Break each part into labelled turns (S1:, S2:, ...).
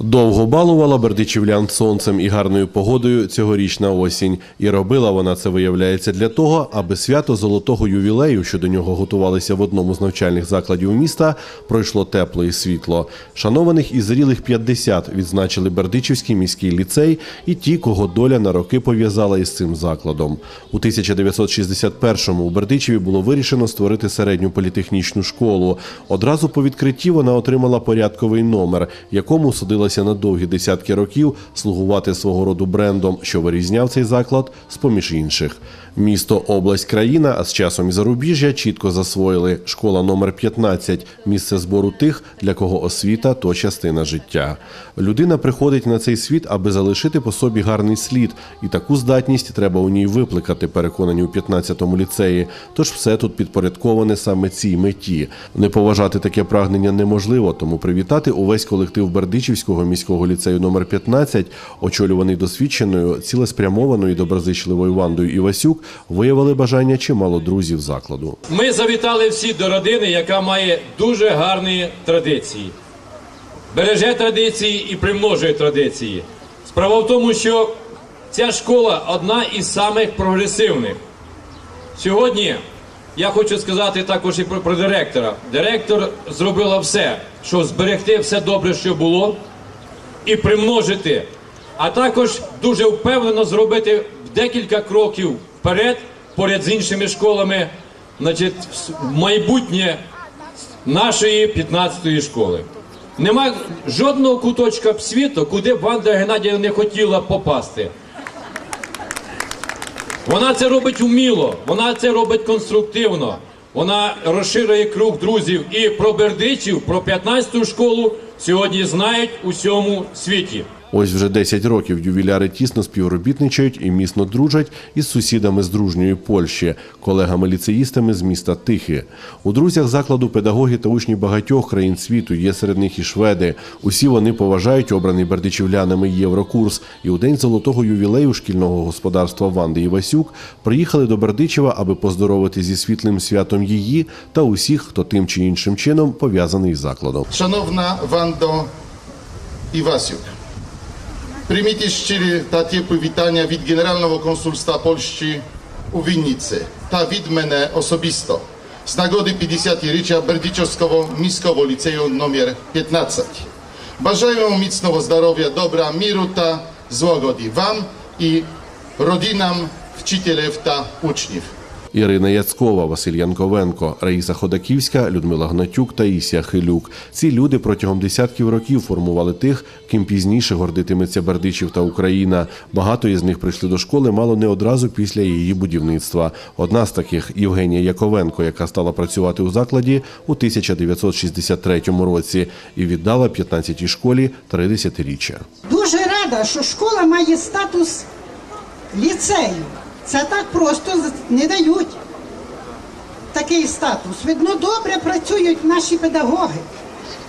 S1: Довго балувала бердичівлян сонцем і гарною погодою цьогорічна осінь. І робила вона це, виявляється, для того, аби свято золотого ювілею, що до нього готувалися в одному з навчальних закладів міста, пройшло тепло і світло. Шанованих і зрілих 50 відзначили Бердичівський міський ліцей і ті, кого доля на роки пов'язала із цим закладом. У 1961-му у Бердичеві було вирішено створити середню політехнічну школу. Одразу по відкритті вона отримала порядковий номер, якому судилася на довгі десятки років слугувати свого роду брендом, що вирізняв цей заклад з поміж інших. Місто, область, країна, а з часом і зарубіжжя чітко засвоїли школа номер 15 – місце збору тих, для кого освіта то частина життя. Людина приходить на цей світ, аби залишити по собі гарний слід, і таку здатність треба у ній випликати, переконані у 15-му ліцеї. Тож все тут підпорядковане саме цій меті. Не поважати таке прагнення неможливо, тому привітати увесь колектив Бердичівського міського ліцею номер 15, очолюваний досвідченою, цілеспрямованою і доброзичливою Вандою Івасюк, виявили бажання чимало друзів закладу.
S2: Ми завітали всі до родини, яка має дуже гарні традиції. Береже традиції і примножує традиції. Справа в тому, що ця школа одна із самих прогресивних. Сьогодні я хочу сказати також і про, про директора. Директор зробила все, щоб зберегти все добре, що було, і примножити, а також дуже впевнено зробити декілька кроків вперед, поряд з іншими школами, значить, майбутнє нашої 15-ї школи. Нема жодного куточка світу, куди б Ванда Геннадіївна не хотіла попасти. Вона це робить уміло, вона це робить конструктивно. Вона розширює круг друзів і про Бердичів, про 15-ту школу сьогодні знають у всьому світі.
S1: Ось вже 10 років ювіляри тісно співробітничають і міцно дружать із сусідами з дружньої Польщі, колегами-ліцеїстами з міста Тихи. У друзях закладу педагоги та учні багатьох країн світу є серед них і шведи. Усі вони поважають обраний бердичівлянами єврокурс. І у день золотого ювілею шкільного господарства Ванди Івасюк приїхали до Бердичева, аби поздоровити зі світлим святом її та усіх, хто тим чи іншим чином пов'язаний з закладом.
S3: Шановна Вандо Івасюк, прийміть щирі та теплі вітання від Генерального консульства Польщі у Вінниці та від мене особисто з нагоди 50-річчя Бердичівського міського ліцею номер 15. Бажаю вам міцного здоров'я, добра, миру та злагоди вам і родинам вчителів та учнів.
S1: Ірина Яцкова, Василь Янковенко, Раїса Ходаківська, Людмила Гнатюк та Ісія Хилюк. Ці люди протягом десятків років формували тих, ким пізніше гордитиметься Бердичів та Україна. Багато із них прийшли до школи мало не одразу після її будівництва. Одна з таких Євгенія Яковенко, яка стала працювати у закладі у 1963 році і віддала 15-й школі три десятиріччя.
S4: Дуже рада, що школа має статус ліцею. Це так просто не дають такий статус. Видно, добре працюють наші педагоги.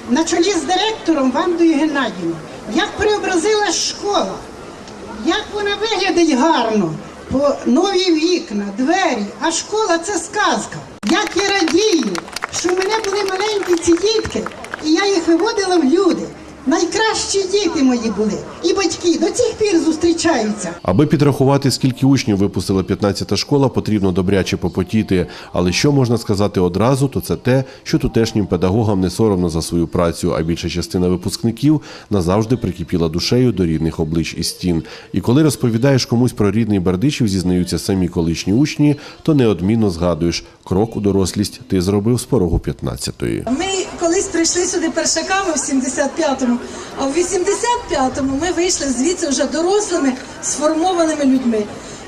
S4: На чолі з директором Вандою Геннадіївною. Як преобразила школа, як вона виглядить гарно, по нові вікна, двері, а школа це сказка. Як я радію, що в мене були маленькі ці дітки, і я їх виводила в люди. Найкращі діти мої були, і батьки до цих пір зустрічаються.
S1: Аби підрахувати, скільки учнів випустила 15-та школа, потрібно добряче попотіти. Але що можна сказати одразу, то це те, що тутешнім педагогам не соромно за свою працю, а більша частина випускників назавжди прикипіла душею до рідних облич і стін. І коли розповідаєш комусь про рідний Бердичів, зізнаються самі колишні учні, то неодмінно згадуєш крок у дорослість ти зробив з порогу 15-ї.
S5: Ми колись прийшли сюди першаками в 75-му, а в 85-му ми вийшли звідси вже дорослими, сформованими людьми.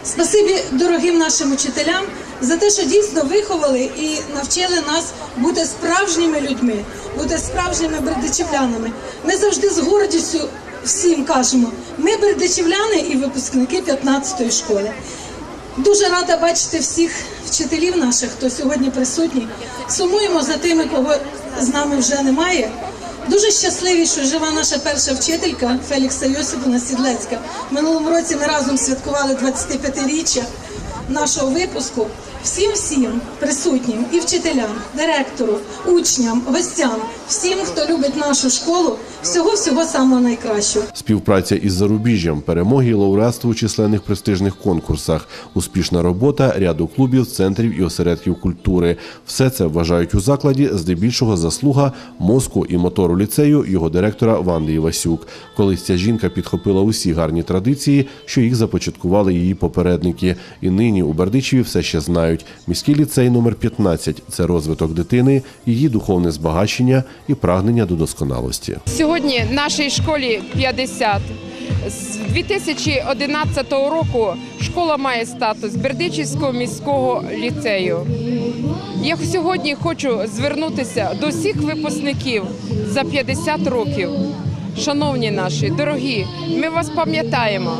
S5: Спасибі дорогим нашим учителям за те, що дійсно виховали і навчили нас бути справжніми людьми, бути справжніми бердичівлянами. Ми завжди з гордістю всім кажемо: ми бердичівляни і випускники 15-ї школи. Дуже рада бачити всіх вчителів наших, хто сьогодні присутній. Сумуємо за тими, кого з нами вже немає. Дуже щасливі, що жива наша перша вчителька Фелікса Йосипівна Сідлецька. Минулому році ми разом святкували 25-річчя нашого випуску. Всім всім присутнім і вчителям, директору, учням, гостям, всім, хто любить нашу школу, всього всього самого найкращого.
S1: Співпраця із зарубіжжям, перемоги і у численних престижних конкурсах, успішна робота ряду клубів, центрів і осередків культури. Все це вважають у закладі здебільшого заслуга мозку і мотору ліцею його директора Ванди Івасюк. Колись ця жінка підхопила усі гарні традиції, що їх започаткували її попередники. І нині у Бердичеві все ще знають. Міський ліцей номер 15 – це розвиток дитини, її духовне збагачення і прагнення до досконалості.
S6: Сьогодні нашій школі 50. З 2011 року школа має статус Бердичівського міського ліцею. Я сьогодні хочу звернутися до всіх випускників за 50 років. Шановні наші, дорогі, ми вас пам'ятаємо.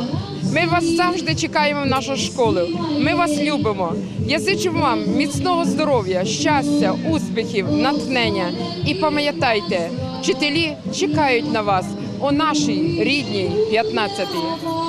S6: Ми вас завжди чекаємо в нашу школу. Ми вас любимо. Я зичу вам міцного здоров'я, щастя, успіхів, натхнення. І пам'ятайте, вчителі чекають на вас у нашій рідній 15-й.